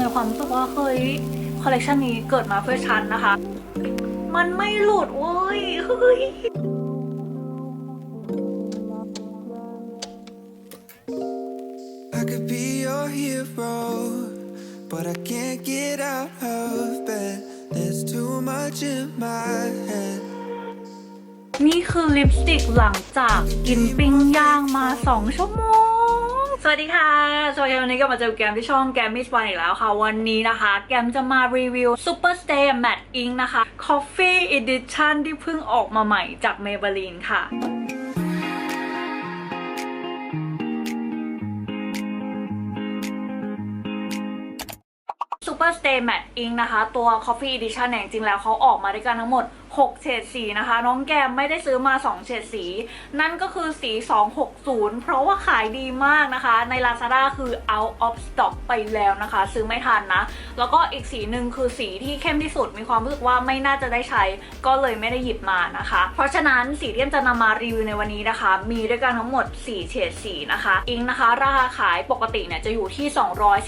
มีความรู้สึกว่าเฮ้ยคอลเลกชันนี้เกิดมาเพื่อฉันนะคะ มันไม่หลุดเว้ยเฮ้ย I could be your hero, but I can't get out of bed. There's too much in my head. นี่คือลิปสติกหลังจากกินปิ้งย่างมา2ชั่วโมง สวัสดีค่ะ สวัสดีวันนี้ก็มาเจอแกมที่ช่องแกมมิสวันอีกแล้วค่ะ วันนี้นะคะ แกมจะมารีวิว Super Stay Matte Ink นะคะ Coffee Edition ที่เพิ่งออกมาใหม่จาก Maybelline ค่ะ Super Stay Matte Ink นะคะ ตัว Coffee Edition เนี่ยจริงแล้วเขาออกมาด้วยกันทั้งหมด 6 เฉดสีนะคะ น้องแกมไม่ได้ซื้อมา 2 เฉดสี นั่นก็คือสี 260 เพราะว่าขายดีมากนะคะ ใน Lazada คือ out of stock ไปแล้วนะคะ ซื้อไม่ทันนะ แล้วก็อีกสีหนึ่งคือสีที่เข้มที่สุดมีความรู้สึกว่าไม่น่าจะได้ใช้ ก็เลยไม่ได้หยิบมานะคะ เพราะฉะนั้นสีที่เอ็มจะนำมารีวิวในวันนี้นะคะ มีด้วยกันทั้งหมด 4 เฉดสีนะคะอิงนะคะ ราคาขายปกติเนี่ยจะอยู่ที่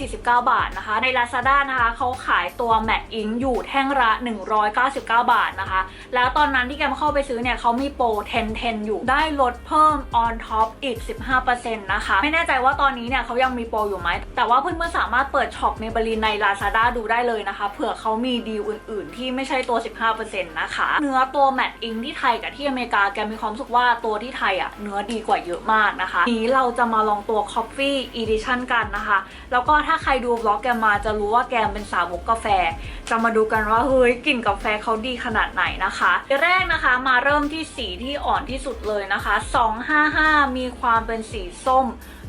249 บาทนะคะ ใน Lazada นะคะเขาขายตัวแมตต์อิงอยู่แท่งละ 199 บาทนะคะแล้วตอนนั้นที่แกมเข้าไปซื้อเนี่ยเขามีโปร 10 10 อยู่ ได้ลดเพิ่ม on top อีก 15%นะคะ ไม่แน่ใจว่าตอนนี้เนี่ยเขายังมีโปรอยู่ไหม แต่ว่าเพื่อนๆสามารถเปิดช็อปเมเบลีนใน Lazada ดูได้เลยนะคะ เผื่อเขามีดีลอื่นๆ ที่ไม่ใช่ตัว 15%นะคะ เนื้อตัวแมตต์อิงที่ไทยกับที่อเมริกาแกมีความรู้สึกว่าตัวที่ไทยอะเนื้อดีกว่าเยอะมากนะคะ นี้เราจะมาลองตัว Coffee Edition กันนะคะ แล้วก็ถ้าใครดูบล็อกแกมมาจะรู้ว่าแกมเป็นสาวกกาแฟ จะมาดูกันว่าเฮ้ยกลิ่นกาแฟเขาดีขนาดไหนนะคะแรกนะคะมาเริ่มที่สีที่อ่อนที่สุดเลยนะคะ 255 มีความเป็นสีส้ม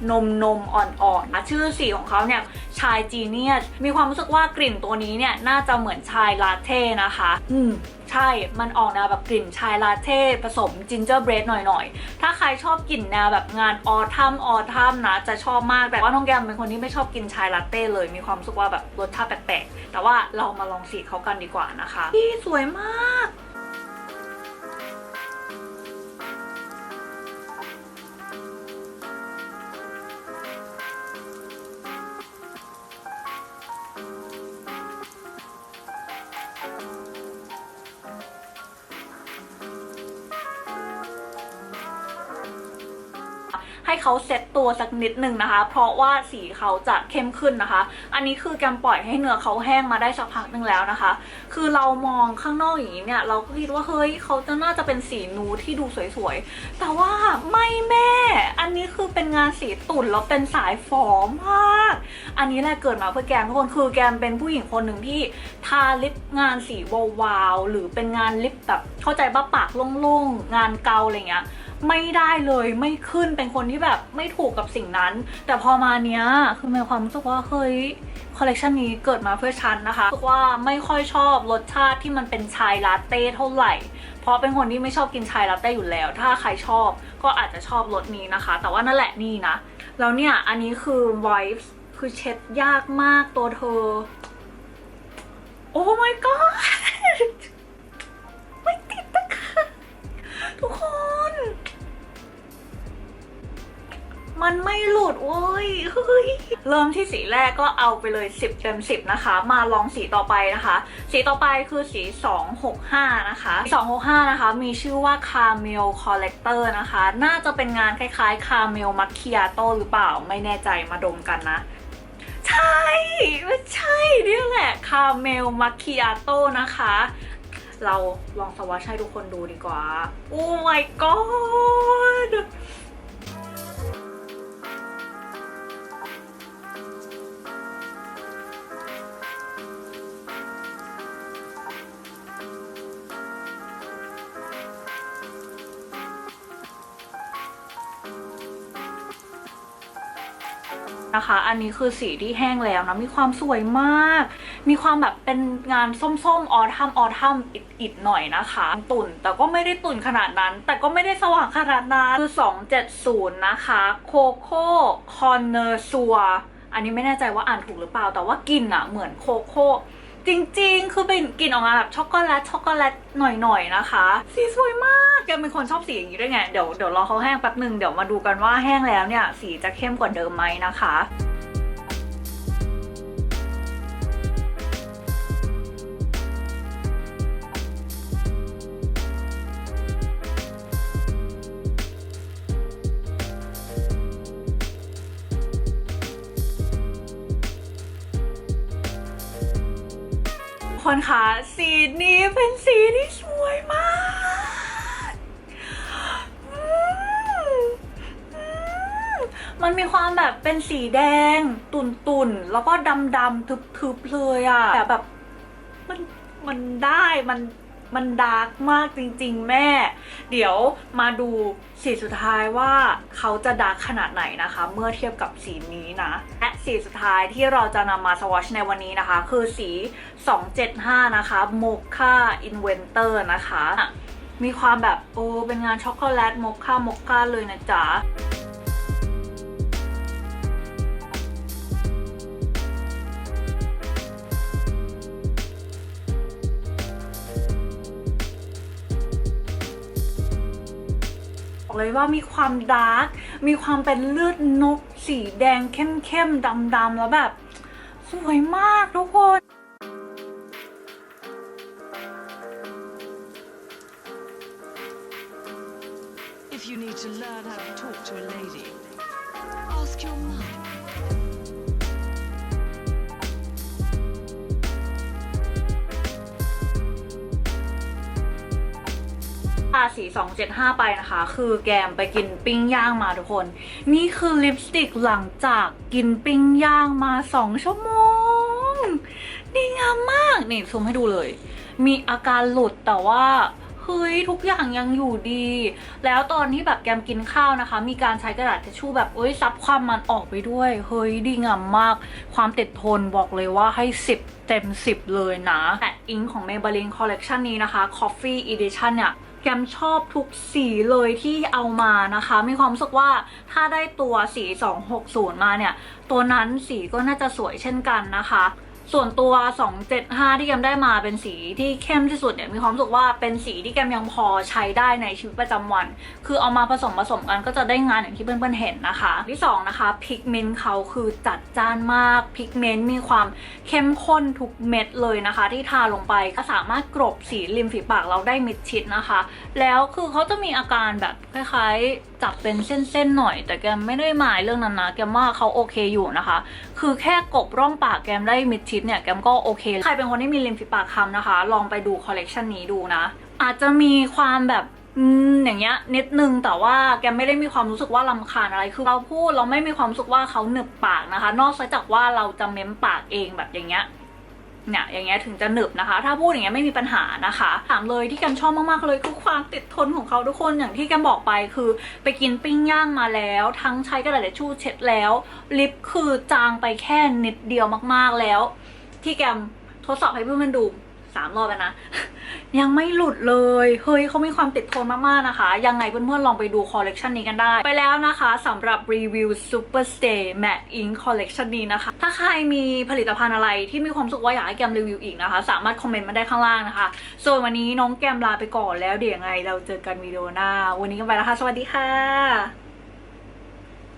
นมนมอ่อนๆนชื่อสีของเขาเนี่ยชายจีเนียสมีความรู้สึกว่ากลิ่นตัวนี้เนี่ยน่าจะเหมือนชายลาเต้นะคะ อืมใช่ มันออกแนวแบบกลิ่นชายลาเต้ผสมจินเจอร์เบรดหน่อยๆ ถ้าใครชอบกลิ่นแนวแบบงานออทัมออทัมนะจะชอบมากแต่ว่าน้องแกมเป็นคนที่ไม่ชอบกินชายลาเต้เลย มีความรู้สึกว่าแบบรสชาติแปลกๆ แต่ว่าเรามาลองสีเขากันดีกว่านะคะพี่สวยมาก ให้เขาเซ็ตตัวสักนิดหนึ่งนะคะ เพราะว่าสีเขาจะเข้มขึ้นนะคะ อันนี้คือแกมปล่อยให้เนื้อเขาแห้งมาได้สักพักหนึ่งแล้วนะคะ คือเรามองข้างนอกอย่างนี้เนี่ยเราก็คิดว่าเฮ้ยเขาจะน่าจะเป็นสีนูที่ดูสวยๆ แต่ว่าไม่แม่ อันนี้คือเป็นงานสีตุ่นแล้วเป็นสายฝอมมาก อันนี้แหละเกิดมาเพื่อแกมทุกคนคือแกมเป็นผู้หญิงคนหนึ่งที่ทาลิปงานสีวาวๆหรือเป็นงานลิปแบบเข้าใจป่ะปากโล่งๆงานเกาอะไรเงี้ย ไม่ได้เลยไม่ขึ้นเป็นคนที่แบบไม่ถูกกับสิ่งนั้น แต่พอมาเนี้ยคือมีความรู้สึกว่าเฮ้ยคอลเลกชันนี้เกิดมาเพื่อฉันนะคะรู้สึกว่าไม่ค่อยชอบรสชาติที่มันเป็นชายลาเต้เท่าไหร่ เพราะเป็นคนที่ไม่ชอบกินชายลาเต้อยู่แล้ว ถ้าใครชอบก็อาจจะชอบรสนี้นะคะ แต่ว่านั่นแหละนี่นะ แล้วเนี่ยอันนี้คือ Vibes คือเช็ดยากมากตัวเธอ โอ้ my god ยเริ่มที่สีแรกก็เอาไปเลย 10 เต็ม 10 นะคะ มาลองสีต่อไปนะคะ สีต่อไปคือสี 265 นะคะ265 นะคะ มีชื่อว่า Carmel Collector นะคะ น่าจะเป็นงานคล้ายๆ Carmel Macchiato หรือเปล่าไม่แน่ใจมาดมกันนะใช่ไม่ใช่เนี่ยแหละ Carmel Macchiato นะคะเราลองสวอชให้ทุกคนดูดีกว่า โอ้ my god นะคะ อันนี้คือสีที่แห้งแล้วนะมีความสวยมาก มีความแบบเป็นงานส้มๆออทัมออทัมอิดๆหน่อยนะคะ ตุ่นแต่ก็ไม่ได้ตุ่นขนาดนั้น แต่ก็ไม่ได้สว่างขนาดนั้นคือ 270 นะคะโคโค่คอนเนอร์ซัวอันนี้ไม่แน่ใจว่าอ่านถูกหรือเปล่า แต่ว่ากลิ่นอะเหมือนโคโค่ จริง ๆ คือเป็นกลิ่นออกมาแบบช็อกโกแลตช็อกโกแลตหน่อยๆนะคะ สีสวยมากแกเป็นคนชอบสีอย่างนี้ด้วยไง เดี๋ยวเดี๋ยวรอเขาแห้งแป๊บหนึ่งเดี๋ยวมาดูกันว่าแห้งแล้วเนี่ยสีจะเข้มกว่าเดิมไหมนะคะ คนคะสีนี้เป็นสีที่สวยมากมันมีความแบบเป็นสีแดง ตุ่นๆแล้วก็ดำๆทึบๆเลยอะแต่แบบมันมันได้มัน มันดาร์กมากจริง ๆ แม่ เดี๋ยวมาดูสีสุดท้ายว่าเขาจะดาร์กขนาดไหนนะคะ เมื่อเทียบกับสีนี้นะ และสีสุดท้ายที่เราจะนำมาสวอชในวันนี้นะคะ คือสี 275 นะคะ Mocha Inventor นะคะ มีความแบบโอ้เป็นงานช็อกโกแลตโมค a าโมคาเลยนะจ๊ะ เลยว่ามีความดาร์กมีความเป็นเลือดนก สีแดงเข้มๆดำๆแล้วแบบ สวยมากทุกคน If you need to learn how to talk to a lady, ask your mum. ทาสี 275 ไปนะคะ คือแกมไปกินปิ้งย่างมาทุกคน นี่คือลิปสติกหลังจากกินปิ้งย่างมา 2 ชั่วโมงดีงามมาก นี่ซูมให้ดูเลย มีอาการหลุดแต่ว่า เฮ้ยทุกอย่างยังอยู่ดี แล้วตอนที่แบบแกมกินข้าวนะคะ มีการใช้กระดาษทิชชู่แบบเอ้ยซับความมันออกไปด้วยเฮ้ยดีงามมาก ความติดทนบอกเลยว่าให้ 10 เต็ม 10 เลยนะแต่อิงของ Maybelline Collection นี้นะคะ Coffee Edition เนี่ยแกมชอบทุกสีเลยที่เอามานะคะ มีความรู้สึกว่าถ้าได้ตัวสี 260 มาเนี่ย ตัวนั้นสีก็น่าจะสวยเช่นกันนะคะ ส่วนตัว 275 ที่แกมได้มาเป็นสีที่เข้มที่สุดเนี่ยมีความรู้สึกว่าเป็นสีที่แกมยังพอใช้ได้ในชีวิตประจำวัน คือเอามาผสมผสมกันก็จะได้งานอย่างที่เพื่อนๆเห็นนะคะ ที่สองนะคะพิกเมนต์เขาคือจัดจ้านมากพิกเมนต์มีความเข้มข้นทุกเม็ดเลยนะคะ ที่ทาลงไปก็สามารถกรบสีริมฝีปากเราได้มิดชิดนะคะ แล้วคือเขาจะมีอาการแบบคล้ายๆจับเป็นเส้นๆหน่อย แต่แกไม่ได้หมายเรื่องนั้นนะแกมว่าเขาโอเคอยู่นะคะ คือแค่กบร่องปากแกมได้มิดชิดเนี่ยแกมก็โอเค ใครเป็นคนที่มีริมฝีปากคำนะคะ ลองไปดูคอลเลกชันนี้ดูนะ อาจจะมีความแบบอืมอย่างเงี้ยนิดนึงแต่ว่าแกไม่ได้มีความรู้สึกว่าลำคาญอะไรคือเราพูดเราไม่มีความรู้สึกว่าเขาหนึบปากนะคะ นอกจากว่าเราจะเม้มปากเองแบบอย่างเงี้ย เนี่ยอย่างเงี้ยถึงจะหนึบนะคะ ถ้าพูดอย่างเงี้ยไม่มีปัญหานะคะถามเลยที่แกมชอบมากๆเลยคือความติดทนของเขาทุกคนอย่างที่แกมบอกไปคือไปกินปิ้งย่างมาแล้ว ทั้งใช้กระดาษทิชชู่เช็ดแล้ว ลิปคือจางไปแค่นิดเดียวมากๆแล้ว ที่แกมทดสอบให้เพื่อนๆดู สามรอบแล้วนะ ยังไม่หลุดเลย เฮ้ยเขามีความติดทนมาก ๆ นะคะ ยังไงเพื่อนๆ ลองไปดูคอลเลกชันนี้กันได้ ไปแล้วนะคะสำหรับรีวิว Super Stay Matte Ink Collection นี้นะคะ ถ้าใครมีผลิตภัณฑ์อะไรที่มีความสุขว่าอยากให้แกมรีวิวอีกนะคะ สามารถคอมเมนต์มาได้ข้างล่างนะคะ ส่วนวันนี้น้องแกมลาไปก่อนแล้วเดี๋ยวยังไง เราเจอกันวิดีโอหน้า วันนี้ก็ไปแล้วค่ะ สวัสดีค่ะ